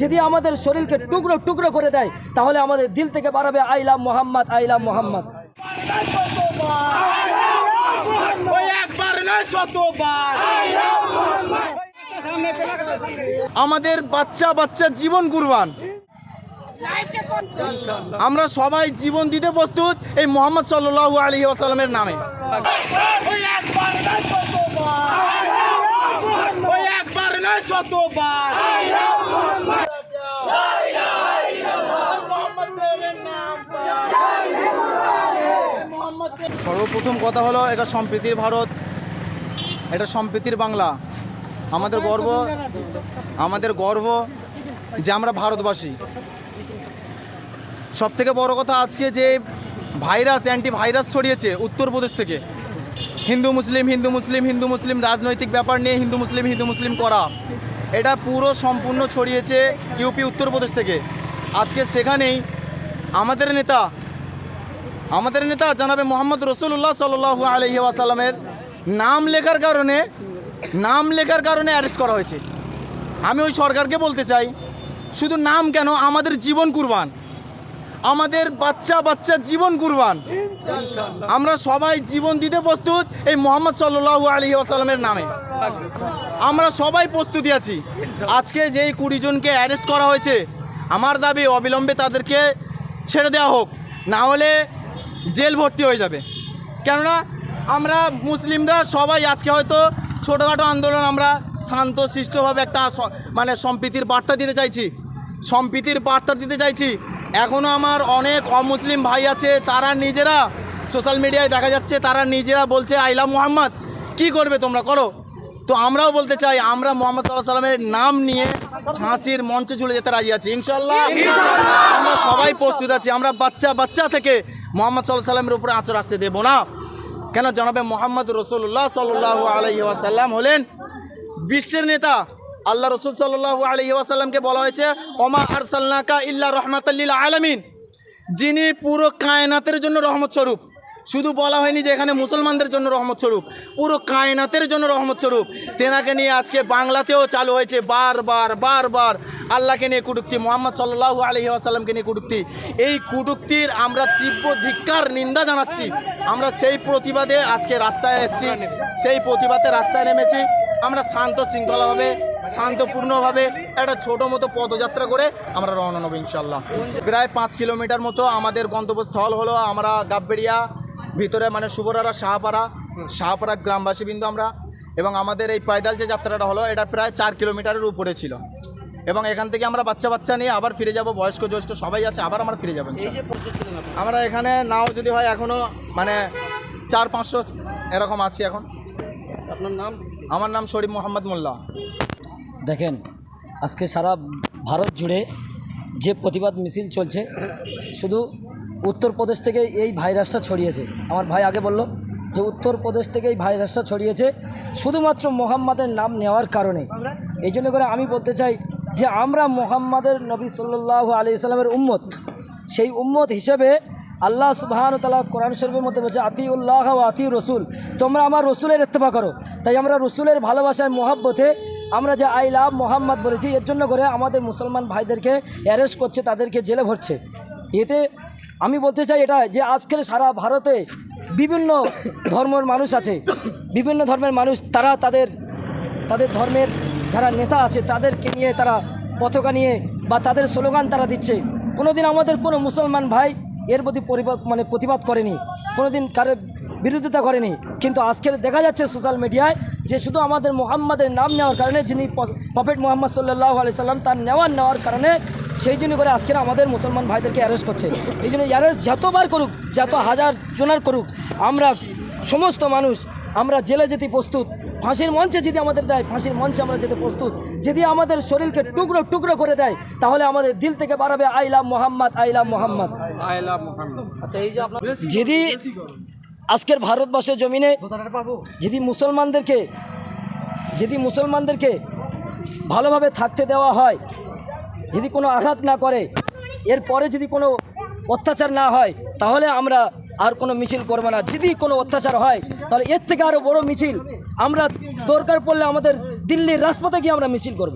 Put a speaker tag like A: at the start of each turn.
A: যদি আমাদের শরীরকে টুকরো টুকরো করে দেয় তাহলে আমাদের দিল থেকে বাড়াবে আইলাম মোহাম্মদ আইলাম মোহাম্মদ
B: ওই একবার নয় শতবার আমাদের বাচ্চা বাচ্চা জীবন কুরবান। আমরা সবাই জীবন দিতে প্রস্তুত এই মোহাম্মদ সাল্লাল্লাহু আলাইহি ওয়াসাল্লামের নামে। একবার নয় শতবার ওই একবার নয় শতবার সর্বপ্রথম কথা হলো, এটা সম্প্রীতির ভারত, এটা সম্প্রীতির বাংলা। আমাদের গর্ব আমাদের গর্ব যে আমরা ভারতবাসী। সব থেকে বড় কথা আজকে যে ভাইরাস অ্যান্টি ভাইরাস ছড়িয়েছে উত্তরপ্রদেশ থেকে। হিন্দু মুসলিম হিন্দু মুসলিম হিন্দু মুসলিম, রাজনৈতিক ব্যাপার নিয়ে হিন্দু মুসলিম হিন্দু মুসলিম করা। এটা পুরো সম্পূর্ণ ছড়িয়েছে ইউপি উত্তরপ্রদেশ থেকে। আজকে সেখানেই আমাদের নেতা আমাদের নেতা জানাবে মোহাম্মদ রসুল্লাহ সাল আলহি ওয়াসাল্লামের নাম লেখার কারণে নাম লেখার কারণে অ্যারেস্ট করা হয়েছে। আমি ওই সরকারকে বলতে চাই শুধু নাম কেন? আমাদের জীবন কুরবান। আমাদের বাচ্চা বাচ্চা জীবন কুরবান। আমরা সবাই জীবন দিতে প্রস্তুত এই মোহাম্মদ সাল্লু আলহি আসাল্লামের নামে। আমরা সবাই প্রস্তুতি আছি। আজকে যেই কুড়ি জনকে অ্যারেস্ট করা হয়েছে আমার দাবি অবিলম্বে তাদেরকে ছেড়ে দেওয়া হোক। না হলে জেল ভর্তি হয়ে যাবে। কেননা আমরা মুসলিমরা সবাই আজকে হয়তো ছোটোখাটো আন্দোলন আমরা শান্ত শিষ্টভাবে একটা মানে সম্প্রীতির বার্তা দিতে চাইছি। সম্প্রীতির বার্তা দিতে চাইছি। এখনও আমার অনেক অমুসলিম ভাই আছে তারা নিজেরা সোশ্যাল মিডিয়ায় দেখা যাচ্ছে তারা নিজেরা বলছে আইলা মোহাম্মদ। কি করবে তোমরা করো? তো আমরাও বলতে চাই আমরা মোহাম্মদ সাল্লাহ সাল্লামের নাম নিয়ে ফাঁসির মঞ্চে ঝুলে যেতে রাজি আছি। ইনশাল্লাহ আমরা সবাই প্রস্তুত আছি। আমরা বাচ্চা বাচ্চা থেকে মোহাম্মদ সাল্লাহ সাল্লামের উপরে আঁচড় আসতে দেবো না। কেন জানাবে মোহাম্মদ রসুল্লাহ সাল্লাহ আলহি ওয়াসাল্লাম হলেন বিশ্বের নেতা। আল্লাহ রসুল সাল্লাহ আলহি ওয়াসাল্লামকে বলা হয়েছে, ওমা আরসাল্লাকা ইল্লা রহমাতাল্লিল আলমিন। যিনি পুরো কায়নাতের জন্য রহমত স্বরূপ। শুধু বলা হয়নি যে এখানে মুসলমানদের জন্য রহমত স্বরূপ, পুরো কায়নাতের জন্য রহমত স্বরূপ। তেনাকে নিয়ে আজকে বাংলাতেও চালু হয়েছে বারবার বারবার আল্লাহকে নিয়ে কুটুক্তি, মোহাম্মদ সাল্লাহ আলহি আসাল্লামকে নিয়ে কুটুক্তি। এই কুটুক্তির আমরা তীব্র ধিক্কার, নিন্দা জানাচ্ছি। আমরা সেই প্রতিবাদে আজকে রাস্তায় এসেছি, সেই প্রতিবাদে রাস্তায় নেমেছি। আমরা শান্ত শৃঙ্খলাভাবে, শান্তপূর্ণভাবে একটা ছোটো মতো পদযাত্রা করে আমরা রওনা নেব ইনশাল্লাহ প্রায় পাঁচ কিলোমিটার মতো আমাদের গন্তব্যস্থল হলো আমরা গাববেড়িয়া ভিতরে মানে সুবরারা শাহপাড়া শাহপাড়া গ্রামবাসী বিন্দু আমরা। এবং আমাদের এই পায়দাল যে যাত্রাটা হলো এটা প্রায় চার কিলোমিটারের উপরে ছিল। এবং এখান থেকে আমরা বাচ্চা বাচ্চা নিয়ে আবার ফিরে যাব বয়স্ক জ্যেষ্ঠ সবাই আছে আবার আমরা ফিরে যাব আমরা এখানে নাও যদি হয় এখনও মানে চার পাঁচশো এরকম আছি এখন।
A: আপনার নাম?
B: আমার নাম শরীফ মোহাম্মদ মোল্লা।
A: দেখেন আজকে সারা ভারত জুড়ে যে প্রতিবাদ মিছিল চলছে শুধু উত্তরপ্রদেশ থেকে এই ভাইরাসটা ছড়িয়েছে। আমার ভাই আগে বলল যে উত্তরপ্রদেশ থেকে এই ভাইরাসটা ছড়িয়েছে, শুধুমাত্র মোহাম্মদের নাম নেওয়ার কারণে। এই জন্য করে আমি বলতে চাই যে আমরা মোহাম্মদের নবী সাল্লাহ আলি সাল্লামের উম্মত। সেই উম্মত হিসেবে আল্লাহ সুবাহান তালা কোরআন শরীফের মধ্যে বলছে আতি উল্লাহ ও আতি রসুল। তোমরা আমার রসুলের ইত্তেফা করো। তাই আমরা রসুলের ভালোবাসায় মোহাব্বতে আমরা যে আই লাভ মোহাম্মদ বলেছি, এর জন্য করে আমাদের মুসলমান ভাইদেরকে অ্যারেস্ট করছে, তাদেরকে জেলে ভরছে। এতে আমি বলতে চাই এটা যে আজকের সারা ভারতে বিভিন্ন ধর্মের মানুষ আছে। বিভিন্ন ধর্মের মানুষ তারা তাদের তাদের ধর্মের যারা নেতা আছে তাদেরকে নিয়ে তারা পতাকা নিয়ে বা তাদের স্লোগান তারা দিচ্ছে। কোনোদিন আমাদের কোনো মুসলমান ভাই এর প্রতি মানে প্রতিবাদ করেনি। কোনোদিন কারোর বিরোধিতা করেনি। কিন্তু আজকের দেখা যাচ্ছে সোশ্যাল মিডিয়ায় যে শুধু আমাদের মোহাম্মদের নাম নেওয়ার কারণে যিনি প্রফেট মোহাম্মদ সাল্লাহ আলি সাল্লাম তার নেওয়ার নেওয়ার কারণে সেই জন্য করে আজকের আমাদের মুসলমান ভাইদেরকে অ্যারেস্ট করছে। এই জন্য অ্যারেস্ট যতবার করুক যত হাজার জনার করুক আমরা সমস্ত মানুষ আমরা জেলে যেতে প্রস্তুত ফাঁসির মঞ্চে যদি আমাদের দেয় ফাঁসির মঞ্চে আমরা যেতে প্রস্তুত। যদি আমাদের শরীরকে টুকরো টুকরো করে দেয় তাহলে আমাদের দিল থেকে বাড়াবে আইলাম মোহাম্মদ আইলাম মোহাম্মদ। যদি আজকের ভারতবর্ষের জমিনে যদি মুসলমানদেরকে যদি মুসলমানদেরকে ভালোভাবে থাকতে দেওয়া হয় যদি কোনো আঘাত না করে, এরপরে যদি কোনো অত্যাচার না হয়, তাহলে আমরা আর কোনো মিছিল করব না। যদি কোনো অত্যাচার হয়, তাহলে এর থেকে আরও বড় মিছিল আমরা দরকার পড়লে আমাদের দিল্লির রাজপথে গিয়ে আমরা মিছিল করব।